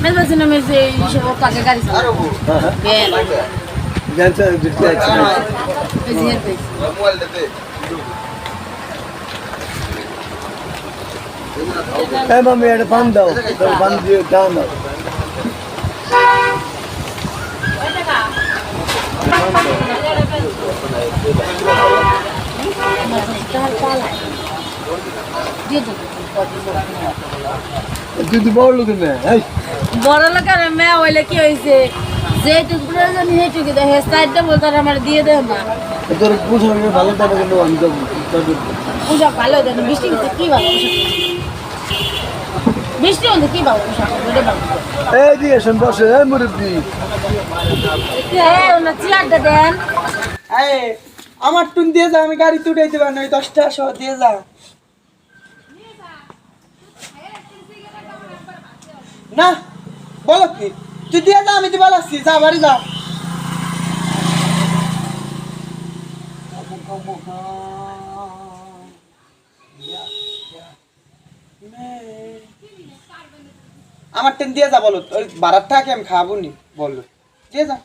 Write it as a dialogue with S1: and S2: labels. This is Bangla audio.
S1: Mesmo assim, não me vejo voltar a cagar isso.
S2: Bem. Gança, difícil.
S1: Presidente. É, mamãe, era
S2: pão dão. Era pão de dama. Mas não está lá.
S1: দিয়ে দেবো।
S2: বড় লোক
S1: বড় লোকের মেয়ে হইলে কি হয়েছে যেটুকু প্রয়োজন সেইটুকু সাইডটা বলতে আমার দিয়ে দেয় না
S2: তোর পোশাক ভালো কিন্তু আমি
S1: ভালো বৃষ্টি হচ্ছে কি ভালো বৃষ্টি হচ্ছে কি ভালো পোশাক ওটা ভালো
S2: এই দিয়ে শোন বসে এই মুরব্বী।
S1: চেয়ারটা দেন।
S3: আমার টুন দিয়ে যা আমি গাড়ি তুটাইতে পারি না ওই দশটা সহ দিয়ে যা। না, বলো কি? তুই দিয়ে যা, আমি দিবা লাগছি যা, বাড়ি যা। আমার টেন দিয়ে যা, বলো। বারার টাকা আমি খাব নি বলো। দিয়ে যা।